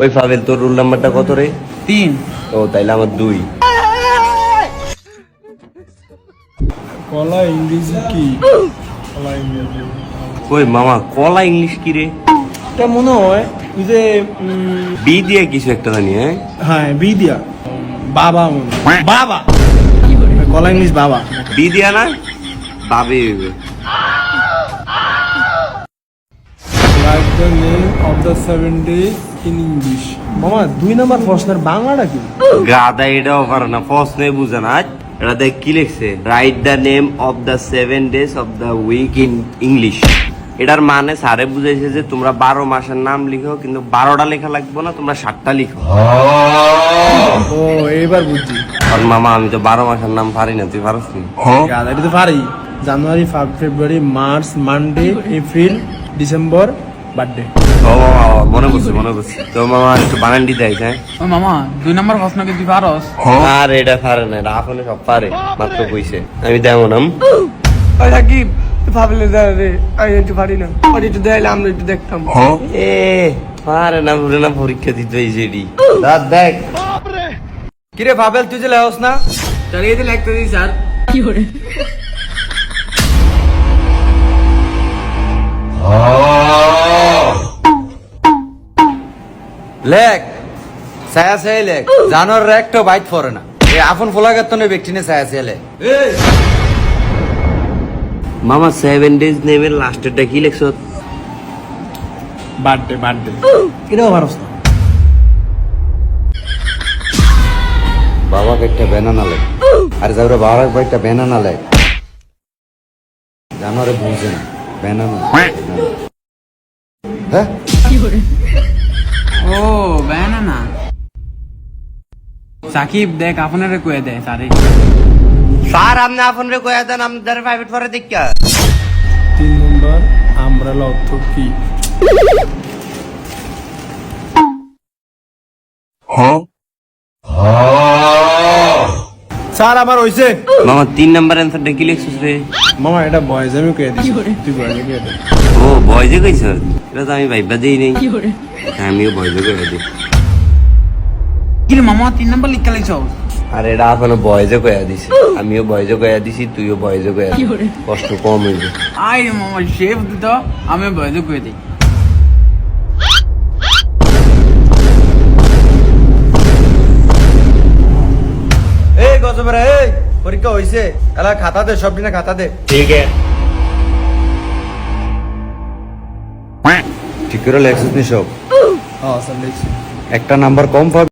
ওই ফাবেল তোর রুল নাম্বারটা কত রে? তিন। ও তাইলে আমার দুই। কলা ইংরেজি কি? কলা ইংরেজি। ওই মামা কলা ইংলিশ কি রে? এটা মনে হয় যে বি দিয়ে কিছু একটা জানি হ্যাঁ? হ্যাঁ বি দিয়া। বাবা। বাবা! কলা ইংলিশ বাবা। বি দিয়া না? বাবে। The name of the seven days in English মামা দুই নাম্বার প্রশ্নের বাংলাটা কি? গাদা এটাও পারে না প্রশ্নে বুঝে না। এটা দেখ কি লিখছে? Write the name of the seven days of the week in English এটার মানে স্যারে বুঝাইছে যে তোমরা বারো মাসের নাম লিখো কিন্তু বারোটা লেখা লাগবে না তোমরা সাতটা লিখো। ও এইবার বুঝছি। আর মামা আমি তো বারো মাসের নাম পারি না তুই পারস নি? গাদা এটা তো পারি। January ফাব- February March Monday April December birthday. ও বাবা, মনে করছি মনে করছি তো মামা একটু বানান দিতে আইস, হ্যাঁ? ও মামা দুই নম্বর প্রশ্ন কি তুই পারস? আর এটা পারে না এটা আপনি সব পারে মাত্র কইছে। আমি দেবো নাম। ওই ভাবলে দাঁড়া রে আমি একটু পারি না। ওর একটু দেখাইলে আমরা একটু দেখতাম। এ পারে না পুরে না পরীক্ষা দিতে হয়েছে এটি। দাঁত দেখ। কিরে ভাবেল তুই যে লেহস না? চালিয়ে দিলে একটা দিই স্যার। লেখ ছায়া ছায়া লেখ জানোর একটা বাইট পরে না। এ আপন ফোলাগার তো ব্যক্তি নে ছায়া ছায়া লেখ মামা সেভেন ডেজ নেমের লাস্টেরটা কি লেখছ? বার্থডে বার্থডে এটাও পারস না। বাবাকে একটা ব্যানানা লেখ। আর যাবরে বাবার একটা ব্যানানা লেখ। জানোরে বুঝে না। ব্যানানা হ্যাঁ? ও সাকিব দেখ আপনারে কয়ে দে স্যারে স্যার আপনি আপন রে কয়া দেন আমাদের প্রাইভেট পরে দেখা। তিন নম্বর আমব্রেলা অর্থ কি? স্যার আমার হইছে। মামা তিন নাম্বার অ্যান্সারটা কি লিখছিস রে? মামা এটা বয়েজ আমি কয়ে দিছি। তুই বয়েজ কয়ে দে। ও বয়জে কইছ এটা তো আমি ভাইবা দেই নেই। আমিও বয়জে কইয়া দিই। কি রে মামা তিন নম্বর লিখা লিখছ আর এটা এখনও বয়জে কয়া দিছি। আমিও বয়জে কয়া দিছি তুইও বয়জে কয়া কষ্ট কম হইবে। আই মামা শেফ দিত আমি বয়দে কয়ে দিই। এই গজবেরা এই পরীক্ষা হইছে। এলা খাতা দে সব দিনে খাতা দে। ঠিক আছে। ঠিক করে লেখছিস নি সব? হ্যাঁ স্যার লিখছি। একটা নাম্বার কম পাবি।